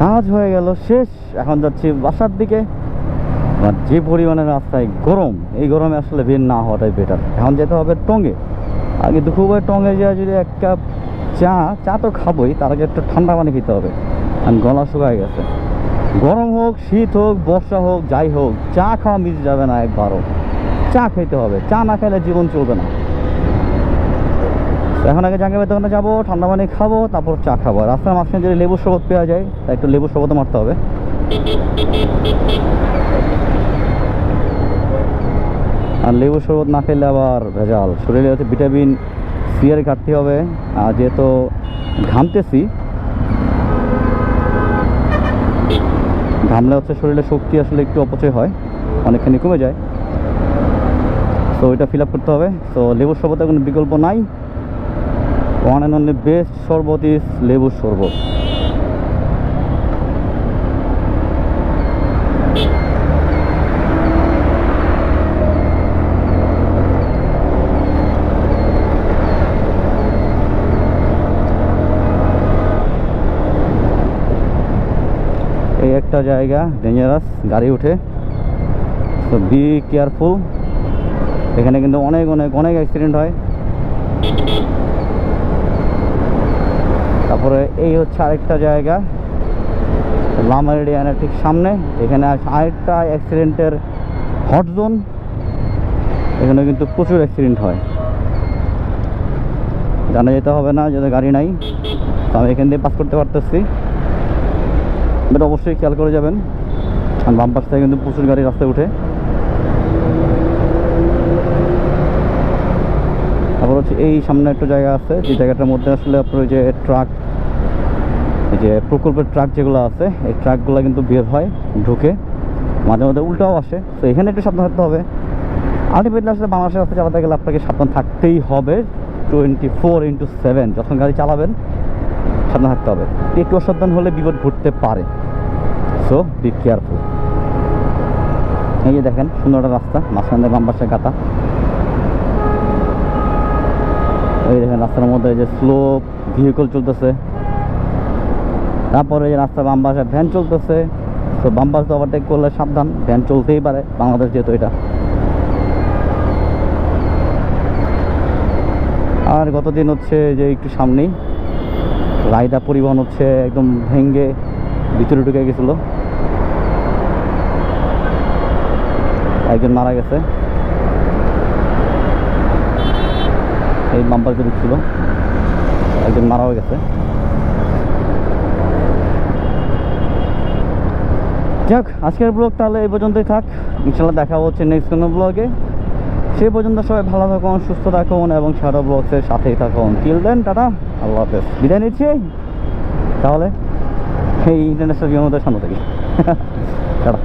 কাজ হয়ে গেল, শেষ। এখন যাচ্ছি বাসার দিকে। আর যে পরিমাণে রাস্তায় গরম, এই গরমে আসলে বের না হওয়াটাই বেটার এখন যেতে হবে টঙ্গে। আগে দুপুরবেলা টঙ্গে যাওয়া যদি এক কাপ চা চা তো খাবোই, তার আগে একটু ঠান্ডা পানি খেতে হবে। আর গলা শুকায় গেছে। গরম হোক, শীত হোক, বর্ষা হোক, যাই হোক, চা খাওয়া মিস যাবে না একবারও। চা খেতে হবে। চা না খেলে জীবন চলবে না। এখন আগে জাঙ্গিমের দোকানে যাব, ঠান্ডা পানি খাব, তারপর চা খাব। রাস্তার মাঝখানে যদি লেবুর শরবত পাওয়া যায় তাই একটু লেবুর শরবত মারতে হবে। আর লেবু শরবত না খেলে আবার ভেজাল। শরীরে হচ্ছে ভিটামিন সি এর ঘাটতি হবে। আর যেহেতু ঘামতেছি, ঘামলে হচ্ছে শরীরে শক্তি আসলে একটু অপচয় হয়, অনেকখানি কমে যায়। তো ওইটা ফিল আপ করতে হবে। তো লেবুর শরবতের কোনো বিকল্প নাই। ওয়ান অ্যান্ড অনলি বেস্ট শরবত ইজ লেবুর শরবত। এই একটা জায়গা ডেঞ্জারাস গাড়ি উঠে। তো বি কেয়ারফুল এখানে কিন্তু অনেক অনেক অনেক অ্যাক্সিডেন্ট হয়। তারপরে এই হচ্ছে আরেকটা জায়গা লামারিডিয়ানের ঠিক সামনে। এখানে আরেকটা অ্যাক্সিডেন্টের হট জোন এখানে কিন্তু প্রচুর অ্যাক্সিডেন্ট হয়। জানা যেতে হবে না, যাদের গাড়ি নাই, তো আমি এখান দিয়ে পাস করতে পারতেছি। বাট অবশ্যই খেয়াল করে যাবেন আর বাম পাশ থেকে কিন্তু প্রচুর গাড়ি রাস্তায় উঠে। তারপর হচ্ছে এই সামনে একটা জায়গা আছে, যে জায়গাটার মধ্যে আসলে আপনার ওই যে ট্রাক এই যে প্রকল্পের ট্রাক যেগুলো আছে, এই ট্রাকগুলো কিন্তু বের হয়, ঢুকে। মাঝে মাঝে উল্টাও আসে। তো এখানে একটু সাবধান থাকতে হবে। আলটিমেটলি আসলে বাংলাদেশের রাস্তা চালাতে গেলে আপনাকে সাবধান থাকতেই হবে। টোয়েন্টি ফোর ইন্টু সেভেন যখন গাড়ি চালাবেন, সাবধান থাকতে হবে। একটু অসাবধান হলে বিপদ ঘটতে পারে। সো বি কেয়ারফুল এই যে দেখেন, সুন্দর একটা রাস্তা, মাঝখান দিয়ে বাম পাশে গাতা। এই দেখেন, রাস্তার মধ্যে যে স্লো ভেহিকল চলতেছে। তারপরে রাস্তা বাম পাশে ভ্যান চলতেছে। তো বাম পাশে ওভারটেক করলে সাবধান ভ্যান চলতেই পারে, বাংলাদেশ যেহেতু এটা। আর গতদিন হচ্ছে যে একটু সামনেই, রায়দা পরিবহন হচ্ছে একদম ভেঙ্গে ভিতরে ঢুকে গেছিল। একজন মারা গেছে। এই বাম্পার যে ঢুকছিল। একজন মারাও গেছে। যাক, আজকের ব্লগ তাহলে এই পর্যন্তই থাক। ইনশাল্লাহ দেখা হচ্ছে নেক্সট কোনো ব্লগে সেই পর্যন্ত সবাই ভালো থাকুন, সুস্থ থাকুন এবং সারা ব্লগসের সাথেই থাকুন। Till then tata. আল্লাহ হাফেজ। বিদায় নিচ্ছি। তাহলে, এই ইন্টারন্যাশনাল বিমানবন্দরের সামনে থাকি। টাটা।